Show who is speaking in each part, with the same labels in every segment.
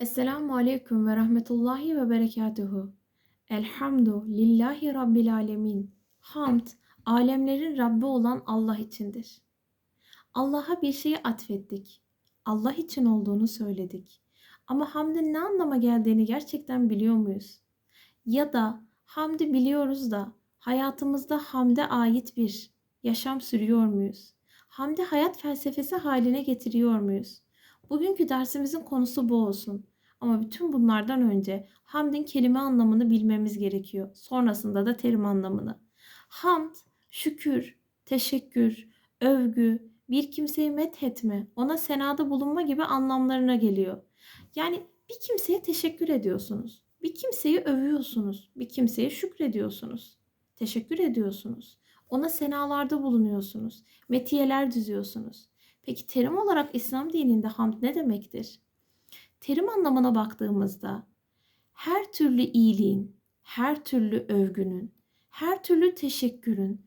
Speaker 1: Esselamu Aleyküm ve Rahmetullahi ve Berekatuhu. Elhamdu lillahi Rabbil Alemin. Hamd, alemlerin Rabbi olan Allah içindir. Allah'a bir şeyi atfettik. Allah için olduğunu söyledik. Ama hamdin ne anlama geldiğini gerçekten biliyor muyuz? Ya da hamdi biliyoruz da hayatımızda hamde ait bir yaşam sürüyor muyuz? Hamdi hayat felsefesi haline getiriyor muyuz? Bugünkü dersimizin konusu bu olsun. Ama bütün bunlardan önce hamdin kelime anlamını bilmemiz gerekiyor. Sonrasında da terim anlamını. Hamd, şükür, teşekkür, övgü, bir kimseyi methetme, ona senada bulunma gibi anlamlarına geliyor. Yani bir kimseye teşekkür ediyorsunuz. Bir kimseyi övüyorsunuz. Bir kimseye şükrediyorsunuz. Teşekkür ediyorsunuz. Ona senalarda bulunuyorsunuz. Metiyeler düzüyorsunuz. Peki terim olarak İslam dininde hamd ne demektir? Terim anlamına baktığımızda her türlü iyiliğin, her türlü övgünün, her türlü teşekkürün,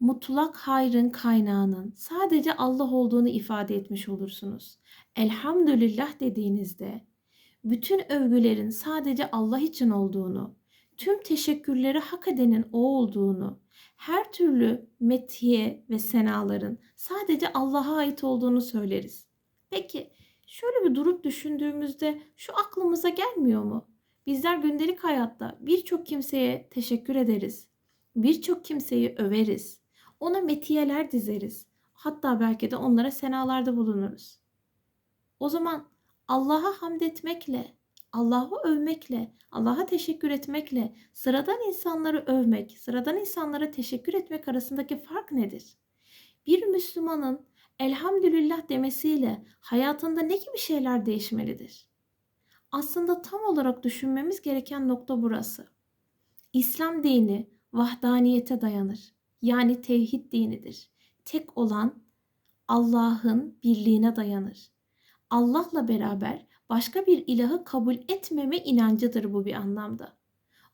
Speaker 1: mutlak hayrın kaynağının sadece Allah olduğunu ifade etmiş olursunuz. Elhamdülillah dediğinizde bütün övgülerin sadece Allah için olduğunu, tüm teşekkürleri hak edenin o olduğunu, her türlü metiye ve senaların sadece Allah'a ait olduğunu söyleriz. Peki şöyle bir durup düşündüğümüzde şu aklımıza gelmiyor mu? Bizler gündelik hayatta birçok kimseye teşekkür ederiz. Birçok kimseyi överiz. Ona metiyeler dizeriz. Hatta belki de onlara senalarda bulunuruz. O zaman Allah'a hamd etmekle, Allah'ı övmekle, Allah'a teşekkür etmekle sıradan insanları övmek, sıradan insanlara teşekkür etmek arasındaki fark nedir? Bir Müslümanın elhamdülillah demesiyle hayatında ne gibi şeyler değişmelidir? Aslında tam olarak düşünmemiz gereken nokta burası. İslam dini vahdaniyete dayanır. Yani tevhid dinidir. Tek olan Allah'ın birliğine dayanır. Allah'la beraber başka bir ilahı kabul etmeme inancıdır bu bir anlamda.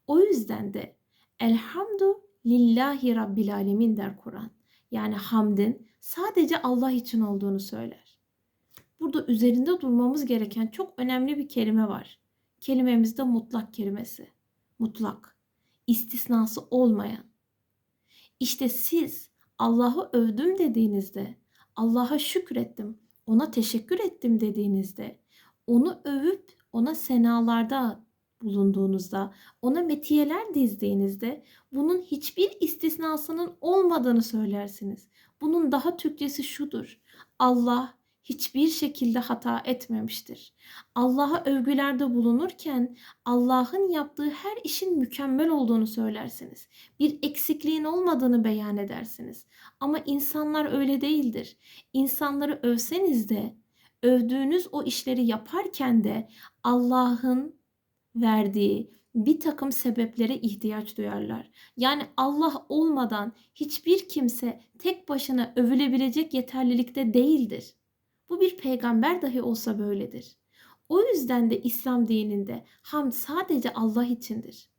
Speaker 1: O yüzden de Elhamdu lillahi rabbil alemin der Kur'an. Yani hamdin sadece Allah için olduğunu söyler. Burada üzerinde durmamız gereken çok önemli bir kelime var. Kelimemiz de mutlak kelimesi. Mutlak. istisnası olmayan. İşte siz Allah'ı övdüm dediğinizde, Allah'a şükrettim, ona teşekkür ettim dediğinizde, onu övüp ona senalarda bulunduğunuzda, ona metiyeler dizdiğinizde bunun hiçbir istisnasının olmadığını söylersiniz. Bunun daha Türkçesi şudur. Allah hiçbir şekilde hata etmemiştir. Allah'a övgülerde bulunurken Allah'ın yaptığı her işin mükemmel olduğunu söylersiniz. Bir eksikliğin olmadığını beyan edersiniz. Ama insanlar öyle değildir. İnsanları övseniz de övdüğünüz o işleri yaparken de Allah'ın verdiği bir takım sebeplere ihtiyaç duyarlar. Yani Allah olmadan hiçbir kimse tek başına övülebilecek yeterlilikte değildir. Bu bir peygamber dahi olsa böyledir. O yüzden de İslam dininde hamd sadece Allah içindir.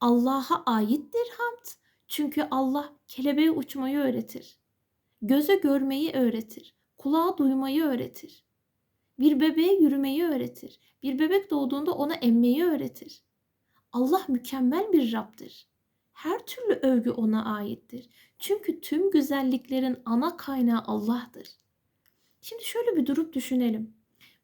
Speaker 1: Allah'a aittir hamd. Çünkü Allah kelebeğe uçmayı öğretir. Göze görmeyi öğretir. Kulağa duymayı öğretir. Bir bebeğe yürümeyi öğretir. Bir bebek doğduğunda ona emmeyi öğretir. Allah mükemmel bir Rab'dır. Her türlü övgü ona aittir. Çünkü tüm güzelliklerin ana kaynağı Allah'tır. Şimdi şöyle bir durup düşünelim.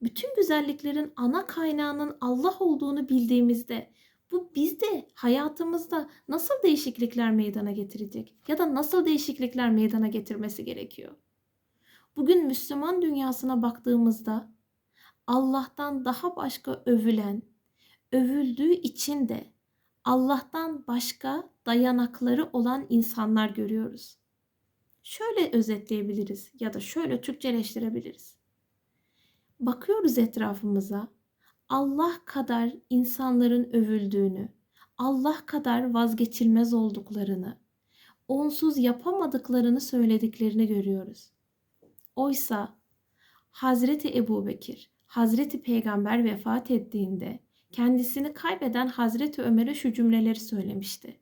Speaker 1: Bütün güzelliklerin ana kaynağının Allah olduğunu bildiğimizde bu bizde hayatımızda nasıl değişiklikler meydana getirecek ya da nasıl değişiklikler meydana getirmesi gerekiyor? Bugün Müslüman dünyasına baktığımızda Allah'tan daha başka övülen, övüldüğü için de Allah'tan başka dayanakları olan insanlar görüyoruz. Şöyle özetleyebiliriz ya da şöyle Türkçeleştirebiliriz. Bakıyoruz etrafımıza. Allah kadar insanların övüldüğünü, Allah kadar vazgeçilmez olduklarını, onsuz yapamadıklarını söylediklerini görüyoruz. Oysa Hazreti Ebu Bekir, Hazreti Peygamber vefat ettiğinde kendisini kaybeden Hazreti Ömer'e şu cümleleri söylemişti.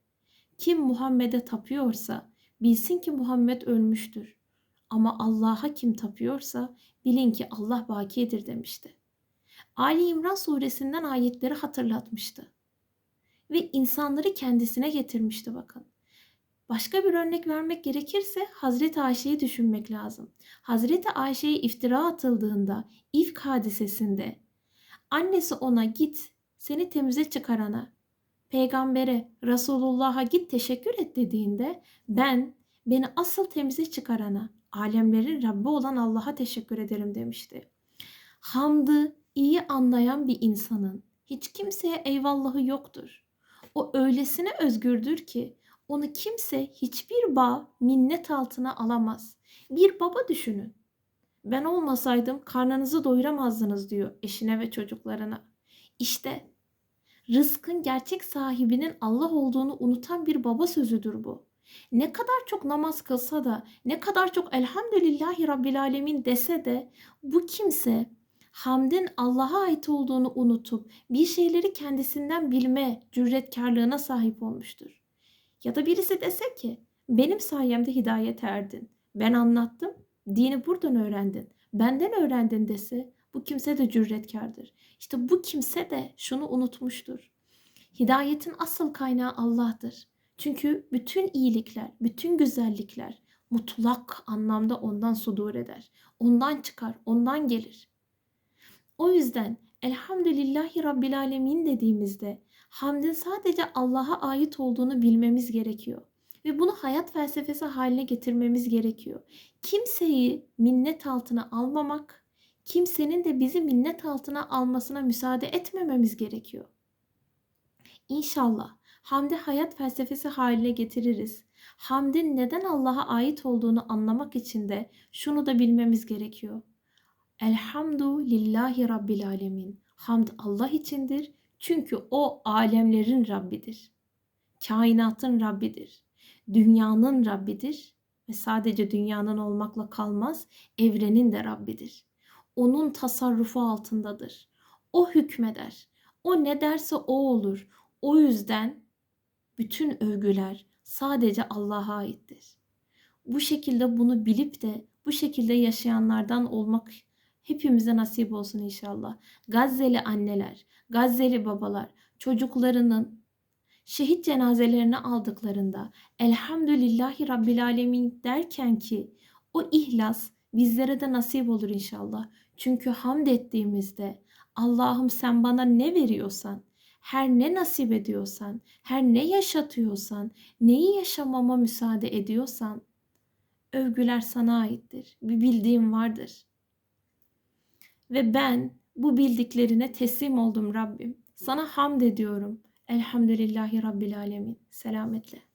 Speaker 1: Kim Muhammed'e tapıyorsa bilsin ki Muhammed ölmüştür. Ama Allah'a kim tapıyorsa bilin ki Allah bakidir demişti. Ali İmran suresinden ayetleri hatırlatmıştı. Ve insanları kendisine getirmişti bakın. Başka bir örnek vermek gerekirse Hazreti Ayşe'yi düşünmek lazım. Hazreti Ayşe'ye iftira atıldığında, ifk hadisesinde annesi ona git seni temize çıkarana, peygambere, Resulullah'a git teşekkür et dediğinde ben beni asıl temize çıkarana, alemlerin Rabbi olan Allah'a teşekkür ederim demişti. Hamdı iyi anlayan bir insanın hiç kimseye eyvallahı yoktur. O öylesine özgürdür ki onu kimse hiçbir bağ minnet altına alamaz. Bir baba düşünün. Ben olmasaydım karnınızı doyuramazdınız diyor eşine ve çocuklarına. İşte rızkın gerçek sahibinin Allah olduğunu unutan bir baba sözüdür bu. Ne kadar çok namaz kılsa da, ne kadar çok elhamdülillahi rabbil alemin dese de bu kimse hamdin Allah'a ait olduğunu unutup bir şeyleri kendisinden bilme cüretkarlığına sahip olmuştur. Ya da birisi dese ki benim sayemde hidayete erdin. Ben anlattım, dini buradan öğrendin. Benden öğrendin dese bu kimse de cüretkardır. İşte bu kimse de şunu unutmuştur. Hidayetin asıl kaynağı Allah'tır. Çünkü bütün iyilikler, bütün güzellikler mutlak anlamda ondan sudur eder. Ondan çıkar, ondan gelir. O yüzden Elhamdülillahi Rabbil Alemin dediğimizde hamdin sadece Allah'a ait olduğunu bilmemiz gerekiyor. Ve bunu hayat felsefesi haline getirmemiz gerekiyor. Kimseyi minnet altına almamak, kimsenin de bizi minnet altına almasına müsaade etmememiz gerekiyor. İnşallah hamdi hayat felsefesi haline getiririz. Hamdin neden Allah'a ait olduğunu anlamak için de şunu da bilmemiz gerekiyor. Elhamdu lillahi rabbil alemin. Hamd Allah içindir. Çünkü o alemlerin Rabbidir. Kainatın Rabbidir. Dünyanın Rabbidir ve sadece dünyanın olmakla kalmaz, evrenin de Rabbidir. Onun tasarrufu altındadır. O hükmeder. O ne derse o olur. O yüzden bütün övgüler sadece Allah'a aittir. Bu şekilde bunu bilip de bu şekilde yaşayanlardan olmak hepimize nasip olsun inşallah. Gazze'li anneler, Gazze'li babalar çocuklarının şehit cenazelerini aldıklarında elhamdülillahi rabbil alemin derken ki o ihlas bizlere de nasip olur inşallah. Çünkü hamd ettiğimizde Allah'ım sen bana ne veriyorsan, her ne nasip ediyorsan, her ne yaşatıyorsan, neyi yaşamama müsaade ediyorsan övgüler sana aittir. Bir bildiğim vardır. Ve ben bu bildiklerine teslim oldum Rabbim. Sana hamd ediyorum. Elhamdülillahi Rabbil Alemin. Selametle.